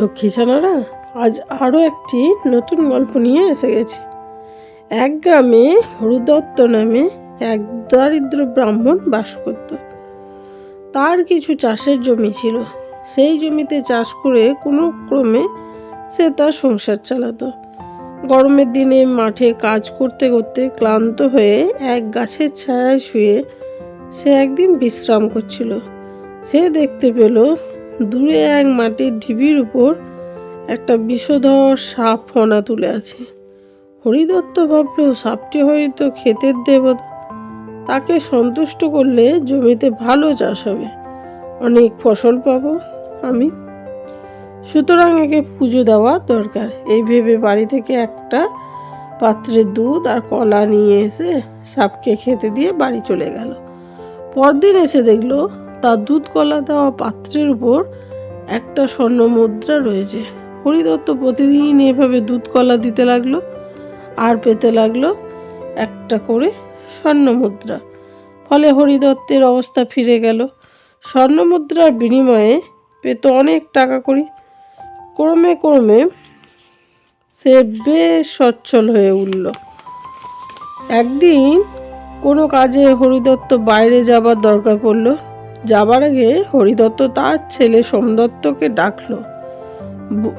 লক্ষ্মী ছানারা আজ আরও একটি নতুন গল্প নিয়ে এসে গেছি। এক গ্রামে হরুদত্ত নামে এক দারিদ্র ব্রাহ্মণ বাস করত। তার কিছু চাষের জমি ছিল। সেই জমিতে চাষ করে কোনো ক্রমে সে তার সংসার চালাতো। গরমের দিনে মাঠে কাজ করতে করতে ক্লান্ত হয়ে এক গাছের ছায়ায় শুয়ে সে একদিন বিশ্রাম করছিল। সে দেখতে পেল দূরে এক মাটির ঢিবির উপর একটা বিষধর সাপ ফনা তুলে আছে। হরিদত্ত ভাবল, সাপটি হয়তো ক্ষেতের দেবতা। তাকে সন্তুষ্ট করলে জমিতে ভালো চাষ হবে। অনেক ফসল পাবো আমি। সুতরাং একে পুজো দেওয়া দরকার। এই ভেবে বাড়ি থেকে একটা পাত্রে দুধ আর কলা নিয়ে এসে সাপকে খেতে দিয়ে বাড়ি চলে গেল। পরদিন এসে দেখল তার দুধ কলা দেওয়া পাত্রের উপর একটা স্বর্ণ মুদ্রা রয়েছে। হরিদত্ত প্রতিদিন এভাবে দুধ কলা দিতে লাগল আর পেতে লাগল একটা করে স্বর্ণ মুদ্রা। ফলে হরিদত্তের অবস্থা ফিরে গেল। স্বর্ণ মুদ্রার বিনিময়ে পেত অনেক টাকা করি। ক্রমে ক্রমে সে বেশ সচ্ছল হয়ে উঠল। একদিন কোনো কাজে হরিদত্ত বাইরে যাবার দরকার পড়ল। যাবার আগে হরিদত্ত তার ছেলে সোমদত্তকে ডাকলো।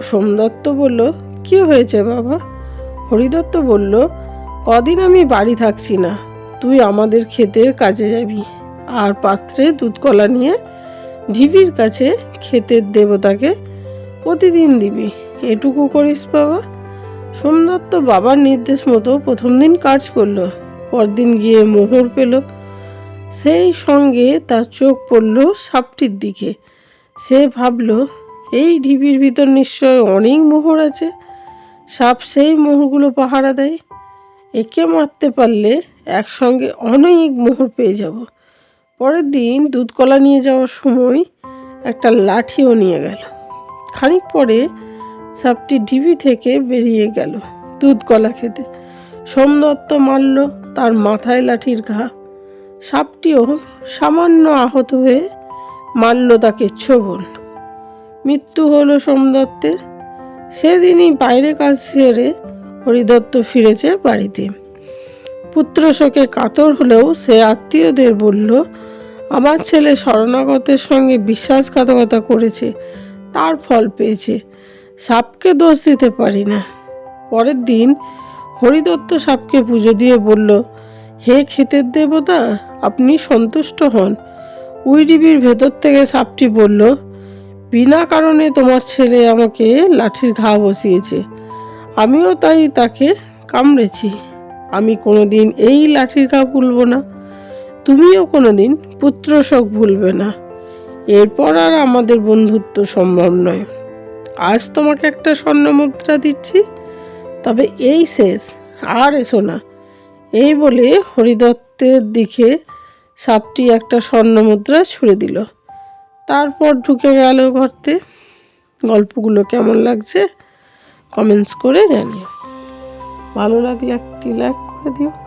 সোমদত্ত বলল, কি হয়েছে বাবা? হরিদত্ত বলল, কদিন আমি বাড়ি থাকছি না। তুই আমাদের ক্ষেতের কাজে যাবি আর পাত্রে দুধ কলা নিয়ে ঢিবির কাছে ক্ষেতের দেবতাকে প্রতিদিন দিবি। এটুকু করিস বাবা? সোমদত্ত বাবার নির্দেশ মতো প্রথম দিন কাজ করল। পরদিন গিয়ে মোহর পেল। সেই সঙ্গে তার চোখ পড়ল সাপটির দিকে। সে ভাবল, এই ঢিবির ভিতর নিশ্চয় অনেক মোহর আছে। সাপ সেই মোহরগুলো পাহারা দেয়। একে মারতে পারলে একসঙ্গে অনেক মোহর পেয়ে যাব। পরের দিন দুধ কলা নিয়ে যাওয়ার সময় একটা লাঠিও নিয়ে গেল। খানিক পরে সাপটি ঢিবি থেকে বেরিয়ে গেল দুধ কলা খেতে। সোমদত্ত মারল, তার মাথায় লাঠির ঘা। সাপটিও সামান্য আহত হয়ে মারল তাকে ছোবন মৃত্যু হলো সোমদত্তের। সেদিনই বাইরে কাজ সেরে হরিদত্ত ফিরেছে বাড়িতে। পুত্র শোকে কাতর হলেও সে আত্মীয়দের বলল, আমার ছেলে শরণাগতের সঙ্গে বিশ্বাসঘাতকতা করেছে, তার ফল পেয়েছে, সাপকে দোষ দিতে পারি না। পরের দিন হরিদত্ত সাপকে পুজো দিয়ে বলল হে ক্ষেতের দেবতা, আপনি সন্তুষ্ট হন। উইডিবির ভেতর থেকে সাপটি বলল, বিনা কারণে তোমার ছেলে আমাকে লাঠির ঘা বসিয়েছে। আমিও তাই তাকে কামড়েছি। আমি কোনোদিন এই লাঠির ঘা ভুলব না। তুমিও কোনোদিন পুত্র শোক ভুলবে না। এরপর আর আমাদের বন্ধুত্ব সম্ভব নয়। আজ তোমাকে একটা স্বর্ণ মুদ্রা দিচ্ছি। তবে এই শেষ, আর এসো না। এই বলে হরিদত্তের দিকে সাপটি একটা স্বর্ণ মুদ্রা ছুঁড়ে দিল। তারপর ঢুকে গেল ঘরতে। গল্পগুলো কেমন লাগছে? কমেন্টস করে জানিও। ভালো লাগলে একটি লাইক করে দিও।